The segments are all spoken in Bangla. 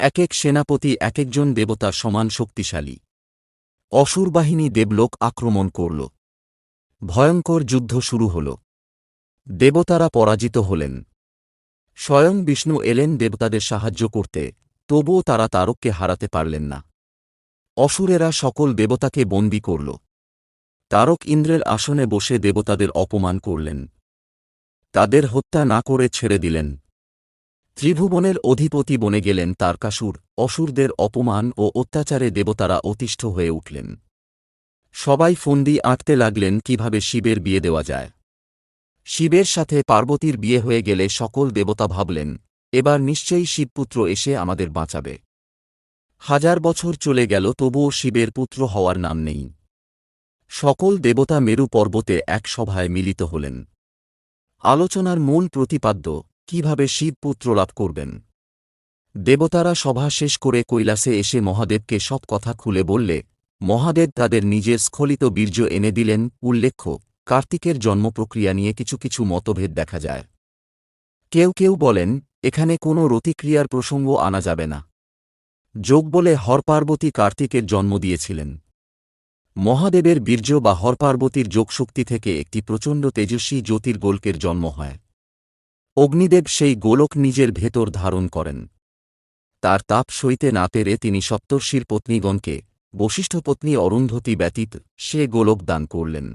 এক এক সেনাপতি এক একজন দেবতা সমান শক্তিশালী। অসুর বাহিনী দেবলোক আক্রমণ করল। ভয়ঙ্কর যুদ্ধ শুরু হল। দেবতারা পরাজিত হলেন। স্বয়ং বিষ্ণু এলেন দেবতাদের সাহায্য করতে, তবুও তারা তারককে হারাতে পারলেন না। অসুরেরা সকল দেবতাকে বন্দী করল। তারক ইন্দ্রের আসনে বসে দেবতাদের অপমান করলেন। তাদের হত্যা না করে ছেড়ে দিলেন। ত্রিভুবনের অধিপতি বনে গেলেন তারকাসুর, অসুরদের অপমান ও অত্যাচারে দেবতারা অতিষ্ঠ হয়ে উঠলেন। সবাই ফন্দি আঁটতে লাগলেন কীভাবে শিবের বিয়ে দেওয়া যায়। শিবের সাথে পার্বতীর বিয়ে হয়ে গেলে সকল দেবতা ভাবলেন, এবার নিশ্চয়ই শিবপুত্র এসে আমাদের বাঁচাবে। হাজার বছর চলে গেল তবুও শিবের পুত্র হওয়ার নাম নেই। সকল দেবতা মেরু পর্বতে এক সভায় মিলিত হলেন। আলোচনার মূল প্রতিপাদ্য কীভাবে শিব পুত্র লাভ করবেন? দেবতারা সভা শেষ করে কৈলাসে এসে মহাদেবকে সব কথা খুলে বললে, মহাদেব তাদের নিজের স্খলিত বীর্য এনে দিলেন, উল্লেখ্য, কার্তিকের জন্ম প্রক্রিয়া নিয়ে কিছু কিছু মতভেদ দেখা যায়। কেউ কেউ বলেন, এখানে কোনো রতিক্রিয়ার প্রসঙ্গ আনা যাবে না। যোগ বলে হরপার্বতী কার্তিকের জন্ম দিয়েছিলেন। মহাদেবের বীর্য বা হরপার্বতীর যোগশক্তি থেকে একটি প্রচণ্ড তেজস্বী জ্যোতির্গোলকের জন্ম হয়। অগ্নিদেব সেই গোলক নিজের ভেতর ধারণ করেন। তার তাপ সইতে না পেরে তিনি সপ্তর্ষির পত্নীগণকে বশিষ্ঠপত্নী অরুন্ধতী ব্যতীত সে গোলক দান করলেন।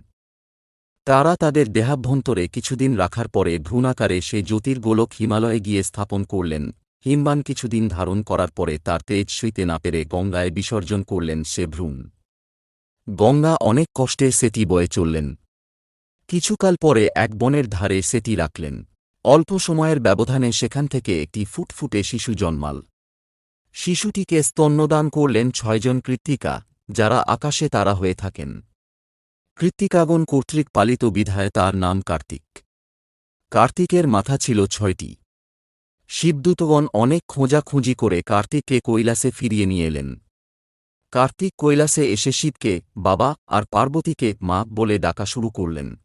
তারা তাদের দেহাভ্যন্তরে কিছুদিন রাখার পরে ভ্রূণাকারে সেই জ্যোতির্গোলক হিমালয়ে গিয়ে স্থাপন করলেন। হিমবান কিছুদিন ধারণ করার পরে তার তেজ সইতে না পেরে গঙ্গায় বিসর্জন করলেন সে ভ্রূণ। গঙ্গা অনেক কষ্টে সেটি বয়ে চললেন। কিছুকাল পরে এক বনের ধারে সেটি রাখলেন। অল্প সময়ের ব্যবধানে সেখান থেকে একটি ফুটফুটে শিশু জন্মাল। শিশুটিকে স্তন্যদান করলেন ছয়জন কৃত্তিকা, যারা আকাশে তারা হয়ে থাকেন। কৃত্তিকাগণ কর্তৃক পালিত বিধায় তার নাম কার্তিক। কার্তিকের মাথা ছিল ছয়টি। শিবদূতগণ অনেক খোঁজাখুঁজি করে কার্তিককে কৈলাসে ফিরিয়ে নিয়ে এলেন। কার্তিক কৈলাসে এসে শিবকে, বাবা আর পার্বতীকে মা বলে ডাকা শুরু করলেন।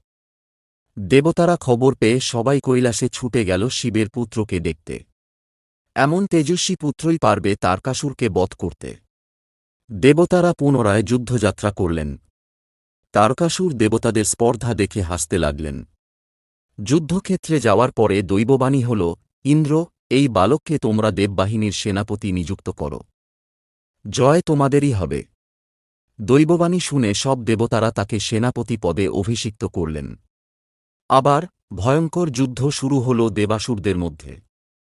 দেবতারা খবর পেয়ে সবাই কৈলাসে ছুটে গেল শিবের পুত্রকে দেখতে। এমন তেজস্বী পুত্রই পারবে তারকাসুরকে বধ করতে। দেবতারা পুনরায় যুদ্ধযাত্রা করলেন। তারকাসুর দেবতাদের স্পর্ধা দেখে হাসতে লাগলেন। যুদ্ধক্ষেত্রে যাওয়ার পরে দৈববাণী হল, ইন্দ্র, এই বালককে তোমরা দেববাহিনীর সেনাপতি নিযুক্ত করো। জয় তোমাদেরই হবে। দৈববাণী শুনে সব দেবতারা তাকে সেনাপতি পদে অভিষিক্ত করলেন। আবার ভয়ঙ্কর যুদ্ধ শুরু হল দেবাসুরদের মধ্যে।